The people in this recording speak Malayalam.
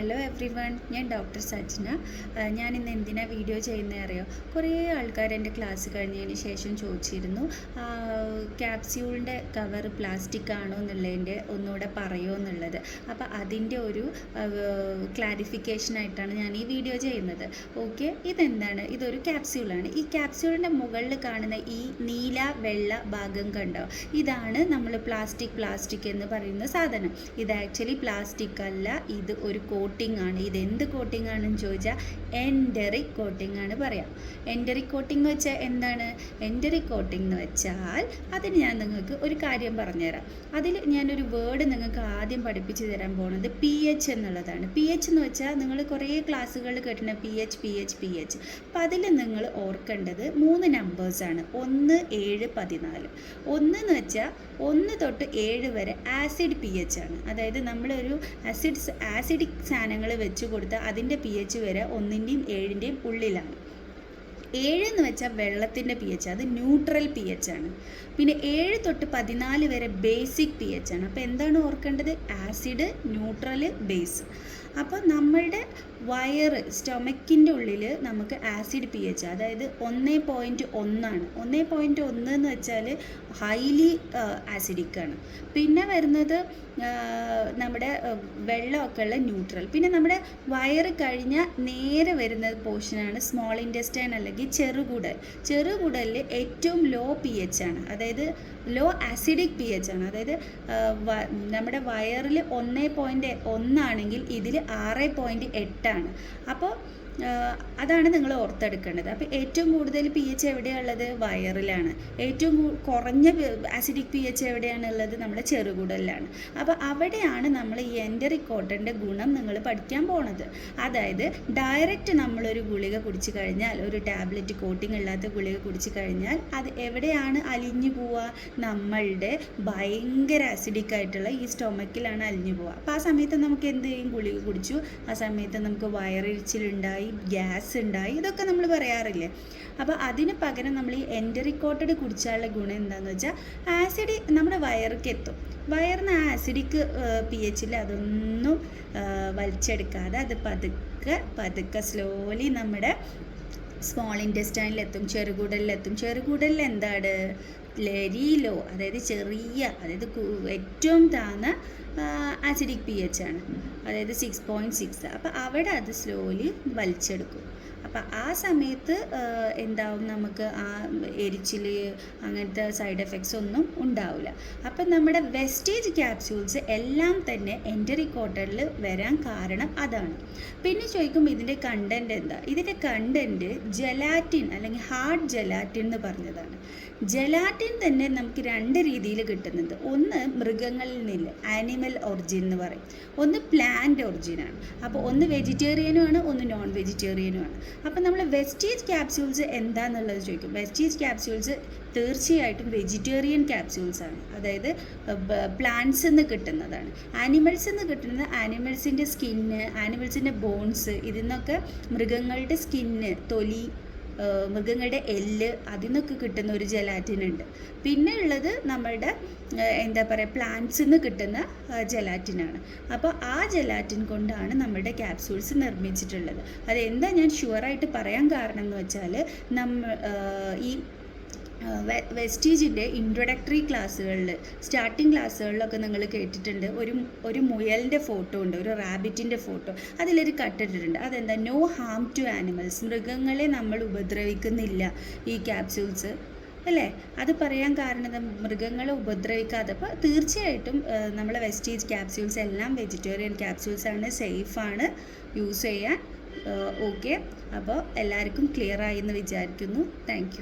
ഹലോ എവ്രി വൺ ഞാൻ ഡോക്ടർ സജ്ന. ഞാൻ ഇന്ന് എന്തിനാ വീഡിയോ ചെയ്യുന്നത് അറിയോ? കുറേ ആൾക്കാർ എന്റെ ക്ലാസ് കഴിഞ്ഞതിന് ശേഷം ചോദിച്ചിരുന്നു ക്യാപ്സ്യൂളിന്റെ കവർ പ്ലാസ്റ്റിക് ആണോ എന്നുള്ളതിന്റെ ഒന്നുകൂടെ പറയുമോ എന്നുള്ളത്. അപ്പോൾ അതിന്റെ ഒരു ക്ലാരിഫിക്കേഷൻ ആയിട്ടാണ് ഞാൻ ഈ വീഡിയോ ചെയ്യുന്നത്. ഓക്കെ ഇതെന്താണ്? ഇതൊരു ക്യാപ്സ്യൂളാണ് ഈ ക്യാപ്സ്യൂളിന്റെ മുകളിൽ കാണുന്ന ഈ നീല വെള്ള ഭാഗം കണ്ടോ? ഇതാണ് നമ്മൾ പ്ലാസ്റ്റിക് പ്ലാസ്റ്റിക് എന്ന് പറയുന്ന സാധനം. ഇത് ആക്ച്വലി പ്ലാസ്റ്റിക് അല്ല ഇത് ഒരു കോട്ടിംഗ് ആണ്. ഇത് എന്ത് കോട്ടിംഗ് ആണെന്ന് ചോദിച്ചാൽ എൻഡറിക് കോട്ടിംഗ് ആണ് പറയാം. എൻഡറിക് കോട്ടിംഗ് എന്ന് വെച്ചാൽ എന്താണ്? എൻഡറിക് കോട്ടിംഗ് എന്ന് വെച്ചാൽ അതിന് ഞാൻ നിങ്ങൾക്ക് ഒരു കാര്യം പറഞ്ഞുതരാം. അതിൽ ഞാനൊരു വേർഡ് നിങ്ങൾക്ക് ആദ്യം പഠിപ്പിച്ചു തരാൻ പോകുന്നത് പി എച്ച് എന്നുള്ളതാണ്. പി എച്ച് എന്ന് വെച്ചാൽ നിങ്ങൾ കുറേ ക്ലാസ്സുകളിൽ കേട്ടിട്ടുണ്ട് P H P H P H അപ്പം അതിൽ നിങ്ങൾ ഓർക്കേണ്ടത് മൂന്ന് നമ്പേഴ്സാണ് ഒന്ന് ഏഴ് പതിനാല്. ഒന്ന് എന്ന് വെച്ചാൽ ഒന്ന് തൊട്ട് ഏഴ് വരെ ആസിഡ് പി എച്ച് ആണ്. അതായത് നമ്മളൊരു ആസിഡ്സ് ആസിഡിക് സാധനങ്ങൾ വെച്ച് കൊടുത്താൽ അതിന്റെ പി എച്ച് വരെ ഒന്നിന്റെയും ഏഴിന്റെയും ഉള്ളിലാണ്. ഏഴ് എന്ന് വെച്ചാൽ വെള്ളത്തിന്റെ പി എച്ച് അത് ന്യൂട്രൽ പി എച്ച് ആണ്. പിന്നെ ഏഴ് തൊട്ട് പതിനാല് വരെ ബേസിക് പി എച്ച് ആണ്. അപ്പോൾ എന്താണ് ഓർക്കേണ്ടത്? ആസിഡ് ന്യൂട്രൽ ബേസ് അപ്പോൾ നമ്മളുടെ വയറ് സ്റ്റൊമക്കിന്റെ ഉള്ളിൽ നമുക്ക് ആസിഡ് പി എച്ച് അതായത് ഒന്നേ പോയിന്റ് ഒന്നാണ് ഒന്നേ പോയിന്റ് ഒന്ന് എന്ന് വെച്ചാൽ ഹൈലി ആസിഡിക് ആണ്. പിന്നെ വരുന്നത് നമ്മുടെ വെള്ളമൊക്കെ ഉള്ള ന്യൂട്രൽ പിന്നെ നമ്മുടെ വയറ് കഴിഞ്ഞാൽ നേരെ വരുന്ന പോർഷനാണ് സ്മോൾ ഇന്റസ്റ്റൈൻ അല്ലെങ്കിൽ ചെറുകുടൽ. ചെറുകുടലിൽ ഏറ്റവും ലോ പി എച്ച് ആണ്. അതായത് ലോ ആസിഡിക് പി എച്ച് ആണ്. അതായത് നമ്മുടെ വയറിൽ ഒന്നേ പോയിന്റ് ഒന്നാണെങ്കിൽ ഇതിൽ ആറ് പോയിന്റ് എട്ടാണ് അപ്പോൾ അതാണ് നിങ്ങൾ ഓർത്തെടുക്കേണ്ടത്. അപ്പോൾ ഏറ്റവും കൂടുതൽ പി എച്ച് എവിടെയുള്ളത്? വയറിലാണ്. ഏറ്റവും കുറഞ്ഞ ആസിഡിക് പി എച്ച് എവിടെയാണുള്ളത്? നമ്മുടെ ചെറുകുടലിലാണ്. അപ്പോൾ അവിടെയാണ് നമ്മൾ ഈ എന്റെ കോട്ടന്റെ ഗുണം നിങ്ങൾ പഠിക്കാൻ പോണത്. അതായത് ഡയറക്റ്റ് നമ്മളൊരു ഗുളിക കുടിച്ചു കഴിഞ്ഞാൽ ഒരു ടാബ്ലറ്റ് കോട്ടിംഗ് ഇല്ലാത്ത ഗുളിക കുടിച്ച് കഴിഞ്ഞാൽ അത് എവിടെയാണ് അലിഞ്ഞു പോവുക? നമ്മളുടെ ഭയങ്കര അസിഡിക് ആയിട്ടുള്ള ഈ സ്റ്റൊമക്കിലാണ് അലിഞ്ഞു പോവുക. അപ്പോൾ ആ സമയത്ത് നമുക്ക് എന്ത് ചെയ്യും? ഗുളിക കുടിച്ചു. ആ സമയത്ത് നമുക്ക് വയറിച്ചിലുണ്ടായി ഗ്യാസ് ഉണ്ടായി. ഇതൊക്കെ നമ്മൾ പറയാറില്ലേ? അപ്പോൾ അതിന് പകരം നമ്മൾ ഈ എന്ററിക്കോട്ടഡ് കുടിച്ചാലുള്ള ഗുണം എന്താണെന്ന് വെച്ചാൽ ആസിഡ് നമ്മുടെ വയറിക്ക് എത്തും. വയറിന് ആ ആസിഡിക് പി എച്ചിൽ അതൊന്നും വലിച്ചെടുക്കാതെ അത് പതുക്കെ പതുക്കെ സ്ലോലി നമ്മുടെ സ്മോൾ ഇന്റസ്റ്റൈനിലെത്തും ചെറുകുടലിലെത്തും. ചെറുകുടലിൽ എന്താണ് ലരിയിലോ അതായത് ചെറിയ അതായത് ഏറ്റവും താന്ന ആസിഡിക് പി എച്ച് ആണ്. അതായത് സിക്സ് പോയിന്റ് സിക്സ് അപ്പോൾ അവിടെ അത് സ്ലോലി വലിച്ചെടുക്കും. അപ്പം ആ സമയത്ത് എന്താവും നമുക്ക് ആ എരിച്ചിൽ അങ്ങനത്തെ സൈഡ് എഫക്ട്സ് ഒന്നും ഉണ്ടാവില്ല അപ്പം നമ്മുടെ വെസ്റ്റേജ് ക്യാപ്സ്യൂൾസ് എല്ലാം തന്നെ എന്ററി കോട്ടണിൽ വരാൻ കാരണം അതാണ്. പിന്നെ ചോദിക്കുമ്പോൾ ഇതിന്റെ കണ്ടന്റ് എന്താ? ഇതിന്റെ കണ്ടന്റ് ജലാറ്റിൻ അല്ലെങ്കിൽ ഹാർഡ് ജലാറ്റിൻ എന്ന് പറഞ്ഞതാണ്. ജലാറ്റിൻ തന്നെ നമുക്ക് രണ്ട് രീതിയിൽ കിട്ടുന്നുണ്ട്. ഒന്ന് മൃഗങ്ങളിൽ നിന്ന് ആനിമൽ ഒറിജിൻ എന്ന് പറയും. ഒന്ന് പ്ലാന്റ് ഒറിജിനാണ് അപ്പോൾ ഒന്ന് വെജിറ്റേറിയനും ആണ് ഒന്ന് നോൺ വെജിറ്റേറിയനും ആണ്. അപ്പോൾ നമ്മൾ വെസ്റ്റേജ് ക്യാപ്സ്യൂൾസ് എന്താണെന്നുള്ളത് ചോദിക്കും. വെസ്റ്റേജ് ക്യാപ്സ്യൂൾസ് തീർച്ചയായിട്ടും വെജിറ്റേറിയൻ ക്യാപ്സ്യൂൾസ് ആണ്. അതായത് പ്ലാന്റ്സ് നിന്ന് കിട്ടുന്നതാണ്. ആനിമൽസ് നിന്ന് കിട്ടുന്നത് ആനിമൽസിന്റെ സ്കിന്ന് ആനിമൽസിന്റെ ബോൺസ് ഇതിൽ നിന്നൊക്കെ മൃഗങ്ങളുടെ സ്കിന്ന് തൊലി മൃഗങ്ങളുടെ എല്ല് അതിൽ നിന്നൊക്കെ കിട്ടുന്ന ഒരു ജലാറ്റിൻ ഉണ്ട്. പിന്നെ ഉള്ളത് നമ്മളുടെ എന്താ പറയുക പ്ലാന്റ്സിൽ നിന്ന് കിട്ടുന്ന ജെലാറ്റിനാണ് അപ്പോൾ ആ ജലാറ്റിൻ കൊണ്ടാണ് നമ്മുടെ ക്യാപ്സൂൾസ് നിർമ്മിച്ചിട്ടുള്ളത്. അതെന്താ ഞാൻ ഷുവറായിട്ട് പറയാൻ കാരണം എന്ന് വെച്ചാൽ നമ്മ ഈ വെസ്റ്റീജിന്റെ ഇൻട്രൊഡക്ടറി ക്ലാസ്സുകളിൽ സ്റ്റാർട്ടിംഗ് ക്ലാസ്സുകളിലൊക്കെ നിങ്ങൾ കേട്ടിട്ടുണ്ട്. ഒരു ഒരു മുയലിന്റെ ഫോട്ടോ ഉണ്ട് ഒരു റാബിറ്റിന്റെ ഫോട്ടോ അതിലൊരു കട്ടിട്ടിട്ടുണ്ട് അതെന്താ? നോ ഹാം ടു ആനിമൽസ് മൃഗങ്ങളെ നമ്മൾ ഉപദ്രവിക്കുന്നില്ല ഈ ക്യാപ്സ്യൂൾസ് അല്ലേ? അത് പറയാൻ കാരണം മൃഗങ്ങളെ ഉപദ്രവിക്കാതെ. അപ്പോൾ തീർച്ചയായിട്ടും നമ്മളെ വെസ്റ്റീജ് ക്യാപ്സ്യൂൾസ് എല്ലാം വെജിറ്റേറിയൻ ക്യാപ്സ്യൂൾസ് ആണ് സേഫാണ് യൂസ് ചെയ്യാൻ ഓക്കെ അപ്പോൾ എല്ലാവർക്കും ക്ലിയർ ആയി എന്ന് വിചാരിക്കുന്നു. താങ്ക്